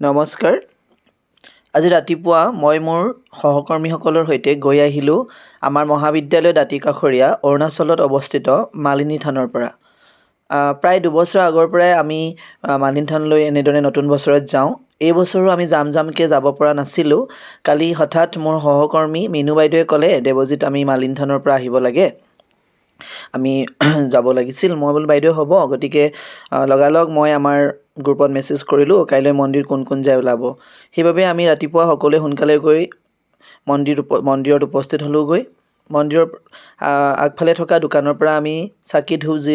নমস্কাৰ। আজি ৰাতিপুৱা মই মোৰ সহকৰ্মীসকলৰ সৈতে গৈ আহিলোঁ আমাৰ মহাবিদ্যালয় দাঁতিকাষৰীয়া অৰুণাচলত অৱস্থিত মালিনী থানৰ পৰা। প্ৰায় দুবছৰ আগৰ পৰাই আমি মালিনী থানলৈ এনেদৰে নতুন বছৰত যাওঁ। এই বছৰো আমি যাম যামকৈ যাব পৰা নাছিলোঁ। কালি হঠাৎ মোৰ সহকৰ্মী মিনু বাইদেৱে ক'লে দেৱজিত আমি মালিনী থানৰ পৰা আহিব লাগে। আমি যাব লাগিছিল। মই বোলো বাইদেউ হ'ব। গতিকে লগালগ মই আমাৰ গ্ৰুপত মেছেজ কৰিলোঁ কাইলৈ মন্দিৰ কোন কোন যায় ওলাব। সেইবাবে আমি ৰাতিপুৱা সকলোৱে সোনকালে গৈ মন্দিৰ উপ মন্দিৰত উপস্থিত হ'লোঁগৈ। মন্দিৰৰ আগফালে থকা দোকানৰ পৰা আমি চাকি ধূপ যি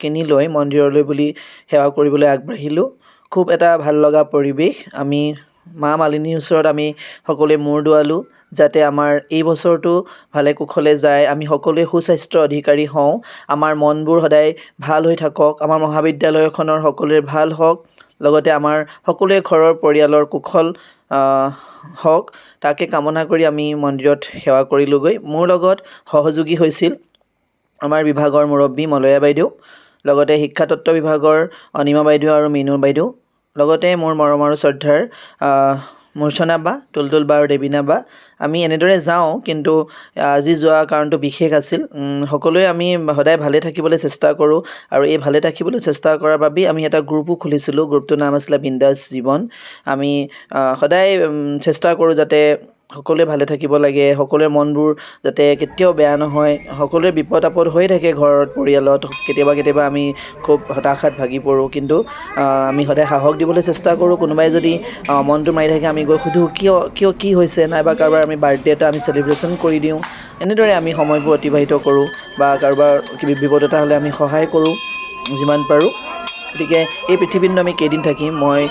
কিনি লৈ মন্দিৰলৈ বুলি সেৱা কৰিবলৈ আগবাঢ়িলোঁ। খুব এটা ভাল লগা পৰিৱেশ। আমি মা মালিনীৰ ওচৰত আমি সকলোৱে মূৰ দোৱালোঁ যাতে আমাৰ এই বছৰটো ভালে কুশলে যায়। আমি সকলোৱে সুস্বাস্থ্যৰ অধিকাৰী হওঁ। আমাৰ মনবোৰ সদায় ভাল হৈ থাকক। আমাৰ মহাবিদ্যালয়খনৰ সকলোৰে ভাল হওক। লগতে আমাৰ সকলোৱে ঘৰৰ পৰিয়ালৰ কুশল হওক। তাকে কামনা কৰি আমি মন্দিৰত সেৱা কৰিলোঁগৈ। মোৰ লগত সহযোগী হৈছিল আমাৰ বিভাগৰ মুৰব্বী মলয়া বাইদেউ লগতে শিক্ষাতত্ত্ব বিভাগৰ অনিমা বাইদেউ আৰু মিনু বাইদেউ। লগতে মোৰ মৰম আৰু শ্ৰদ্ধাৰ মূৰ্ছনা বা, তুলতুল বা আৰু দেৱীনা বা, আমি এনেদৰে যাওঁ, কিন্তু আজি যোৱা কাৰণটো বিশেষ আছিল। সকলোৱে আমি সদায় ভালে থাকিবলৈ চেষ্টা কৰোঁ আৰু এই ভালে থাকিবলৈ চেষ্টা কৰাৰ বাবেই আমি এটা গ্ৰুপো খুলিছিলোঁ। গ্ৰুপটোৰ নাম আছিলে বিন্দাছ জীৱন। আমি সদায় চেষ্টা কৰোঁ যাতে সকলোৱে ভালে থাকিব লাগে সকলোৰে মনবোৰ যাতে কেতিয়াও বেয়া নহয় সকলোৰে বিপদ আপদ হৈ থাকে ঘৰত পৰিয়ালত কেতিয়াবা কেতিয়াবা আমি খুব হতাশাত ভাগি পৰোঁ। কিন্তু আমি সদায় সাহস দিবলৈ চেষ্টা কৰোঁ কোনোবাই যদি মনটো মাৰি থাকে আমি গৈ সুধোঁ কিয় কিয় কি হৈছে নাইবা কাৰোবাৰ আমি বাৰ্থডে এটা আমি চেলিব্ৰেশ্যন কৰি দিওঁ এনেদৰে আমি সময়বোৰ অতিবাহিত কৰোঁ বা কাৰোবাৰ কিবি বিপদ এটা হ'লে আমি সহায় কৰোঁ যিমান পাৰোঁ। গতিকে এই পৃথিৱীতনো আমি কেইদিন থাকিম মই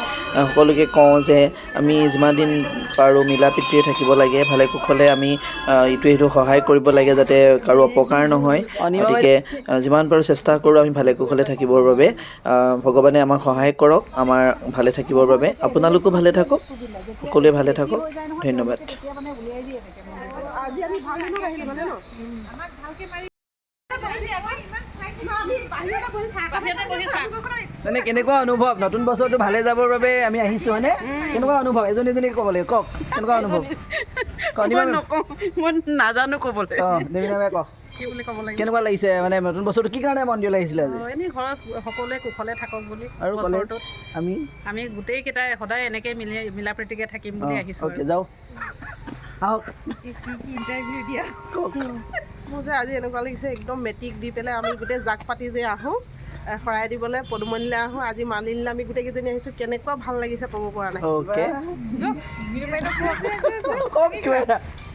সকলোকে কওঁ যে আমি যিমান দিন পাৰোঁ মিলা প্ৰীতিৰে থাকিব লাগে ভালে কুশলে আমি ইটোৱে সিটোক সহায় কৰিব লাগে যাতে কাৰো অপকাৰ নহয়। গতিকে যিমান পাৰোঁ চেষ্টা কৰোঁ আমি ভালে কুশলে থাকিবৰ বাবে। ভগৱানে আমাক সহায় কৰক আমাৰ ভালে থাকিবৰ বাবে। আপোনালোকো ভালে থাকক সকলোৱে ভালে থাকক। ধন্যবাদ। আজি আমি ভালো দিনত আহিলো মানে ন মানে কেনেকুৱা অনুভৱ? নতুন বছৰটো ভালে যাবৰ বাবে আমি আহিছোঁ হয়নে? কেনেকুৱা অনুভৱ? এজনী এজনীকে ক'ব লাগিব কওক কেনেকুৱা অনুভৱ? মই নাজানো ক'বলৈ। অঁ দেৱীনা বাই কওক কেনেকুৱা লাগিছে মানে নতুন বছৰটো কি কাৰণে মন্দিৰলৈ আহিছিলে আজি? এনেই ঘৰত সকলোৱে কুশলে থাকক বুলি আৰু বছৰটোত। আমি? আমি গোটেইকেইটাই সদায় এনেকৈ মিলি মিলা প্ৰীতিকে থাকিম বুলি আহিছোঁ অ'কে যাওঁ। আহক। ইণ্টাৰভিউ দিয়া? কওক। মোৰ যে আজি এনেকুৱা লাগিছে একদম মেট্ৰিক দি পেলাই আমি গোটেই জাক পাতি যে আহোঁ শৰাই দিবলৈ পদুমণিলৈ আহোঁ আজি মালিনীলৈ আমি গোটেইকেইজনী আহিছোঁ। কেনেকুৱা ভালো লাগিছে ক'ব পৰা নাই।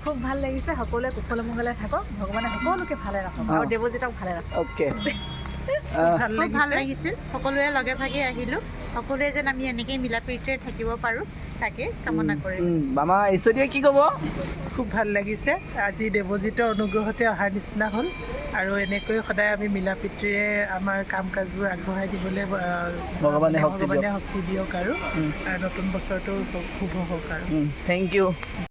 খুব ভালো লাগিছে। সকলোৱে কুশলে মংগলে থাকক। ভগৱানে সকলোকে ভালে ৰাখক। আৰু দেৱজিতাক দেৱজিতক ভালে ৰাখক। অ'কে। খুব ভাল লাগিছিল। সকলোৱে লগে ভাগে আহিলোঁ। সকলোৱে যেন আমি এনেকেই মিলা প্ৰীতিৰে থাকিব পাৰোঁ তাকে কামনা কৰিম আমাৰ ঈশ্বৰীয়ে কি ক'ব? খুব ভাল লাগিছে। আজি দেৱজিতৰ অনুগ্ৰহতে অহাৰ নিচিনা হ'ল আৰু এনেকৈ সদায় আমি মিলা প্ৰীতিৰে আমাৰ কাম কাজবোৰ আগবঢ়াই দিবলৈ ভগৱানে শক্তি দিয়ক। ভগৱানে শক্তি দিয়ক। আৰু নতুন বছৰটো শুভ হওক আৰু। Thank U